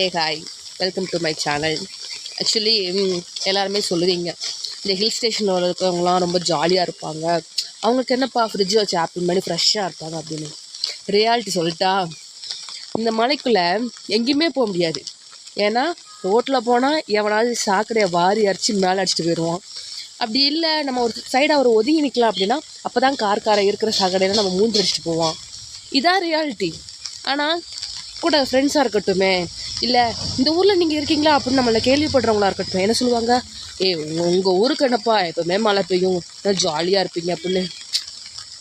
A hi welcome to my channel actually எல்லாருமே சொல்லுவீங்க. இந்த ஹில் ஸ்டேஷனில் இருக்கிறவங்களாம் ரொம்ப ஜாலியாக இருப்பாங்க. அவங்களுக்கு என்னப்பா ஃப்ரிட்ஜ் வச்சு ஆப்பிள் மாதிரி ஃப்ரெஷ்ஷாக இருப்பாங்க அப்படின்னு. ரியாலிட்டி சொல்லிட்டா இந்த மலைக்குள்ளே எங்கேயுமே போக முடியாது. ஏன்னா ரோட்டில் போனால் எவனாவது சாக்கடையை வாரி அரிச்சு மேலே அடிச்சுட்டு போயிடுவான் அப்படி இல்லை நம்ம ஒரு சைடாக ஒரு ஒதுங்கி நிற்கலாம் அப்படின்னா அப்போ தான் கார் காரை இருக்கிற சாக்கடையில் நம்ம மூஞ்சி அடிச்சுட்டு போவோம். இதான் ரியாலிட்டி ஆனால் கூட ஃப்ரெண்ட்ஸாக இருக்கட்டுமே இல்லை இந்த ஊரில் நீங்கள் இருக்கீங்களா? அப்படின்னு நம்மளை கேள்விப்படுறவங்களா இருக்கட்டும். என்ன சொல்லுவாங்க? ஏ உங்கள் ஊருக்கு என்னப்பா? எப்போவுமே மழை பெய்யும். ஜாலியாக இருப்பீங்க அப்படின்னு.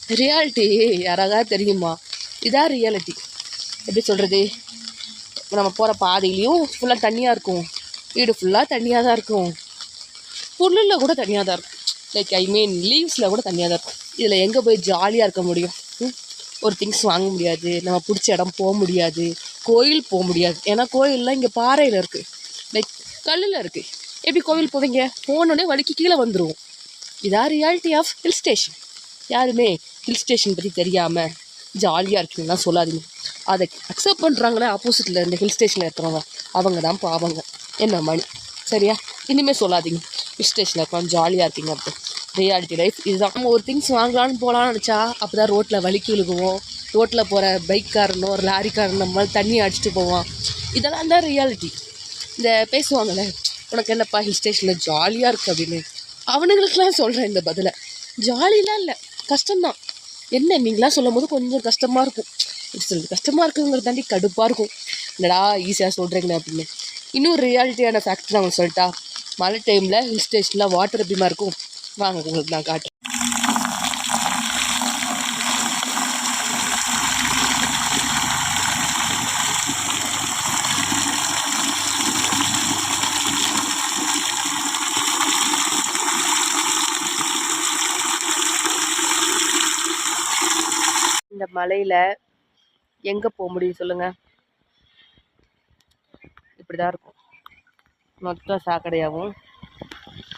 ரியாலிட்டி யாராவது தெரியுமா? இதான் ரியாலிட்டி எப்படி சொல்கிறது நம்ம போகிற பாதையிலையும் ஃபுல்லாக தண்ணியாக இருக்கும். வீடு ஃபுல்லாக தண்ணியாக தான் இருக்கும். புல்லில் கூட தனியாக தான் இருக்கும். லைக் ஐ மீன் லீவ்ஸில் கூட தனியாக தான் இருக்கும். இதில் எங்கே போய் ஜாலியாக இருக்க முடியும்? ம்? ஒரு திங்ஸ் வாங்க முடியாது. நம்ம பிடிச்ச இடம் போக முடியாது. கோயில் போக முடியாது. ஏன்னா கோயிலெலாம் இங்கே பாறையில் இருக்குது லைக் கல்லில் இருக்குது எப்படி கோவில் போவீங்க? போனோடனே வலிக்கு கீழே வந்துடுவோம் இதான் ரியாலிட்டி ஆஃப் ஹில் ஸ்டேஷன் யாருமே ஹில் ஸ்டேஷன் பற்றி தெரியாமல் ஜாலியாக இருக்கீங்கன்னா சொல்லாதீங்க. அதை அக்செப்ட் பண்ணுறாங்களே ஆப்போசிட்டில் இந்த ஹில் ஸ்டேஷனில் இருக்கிறவங்க அவங்க தான் பாவங்க. என்ன மணி? சரியா? இனிமேல் சொல்லாதீங்க. ஹில் ஸ்டேஷனில் இருக்கோம் ஜாலியாக இருக்கீங்க அப்படி ரியாலிட்டி லைஃப் இதுதான். நம்ம ஒரு திங்ஸ் வாங்கலாம்னு போகலான்னு நினச்சா அப்போ தான் ரோட்டில் வலிக்கு விழுகுவோம். ரோட்டில் போகிற பைக்காரனோ ஒரு லாரிக்காரனோ நம்ம தண்ணி அடிச்சுட்டு போவான். இதெல்லாம் தான் ரியாலிட்டி இந்த பேசுவாங்கள்ல உனக்கு என்னப்பா ஹில் ஸ்டேஷனில் ஜாலியாக இருக்குது அப்படின்னு. அவனுங்களுக்குலாம் சொல்கிறேன் இந்த பதிலை. ஜாலிலாம் இல்லை. கஷ்டம்தான். என்ன நீங்களாம் சொல்லும் போது கொஞ்சம் கஷ்டமாக இருக்கும். சொல்லுது கஷ்டமாக இருக்குங்கிறது தாண்டி கடுப்பாக இருக்கும். என்னடா ஈஸியாக சொல்கிறீங்களே அப்படின்னு. இன்னும் ரியாலிட்டியான ஃபேக்ட் நான் சொல்லிட்டா. மழை டைமில் ஹில் ஸ்டேஷனில் வாட்டர் எப்படிமா இருக்கும். வாங்க உங்களுக்கு நான் காட்டுறேன் இந்த மலையில் எங்கே போக முடியும் சொல்லுங்கள் இப்படி தான் இருக்கும். மொத்தம் சாக்கடையாகவும்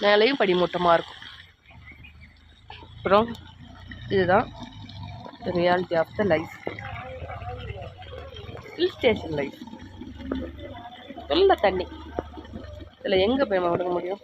மேலேயும் படிமூட்டமாக இருக்கும். அப்புறம் இதுதான் reality of the life hill station life நல்ல தண்ணி. இதில் எங்கே போய் விடுங்க முடியும்?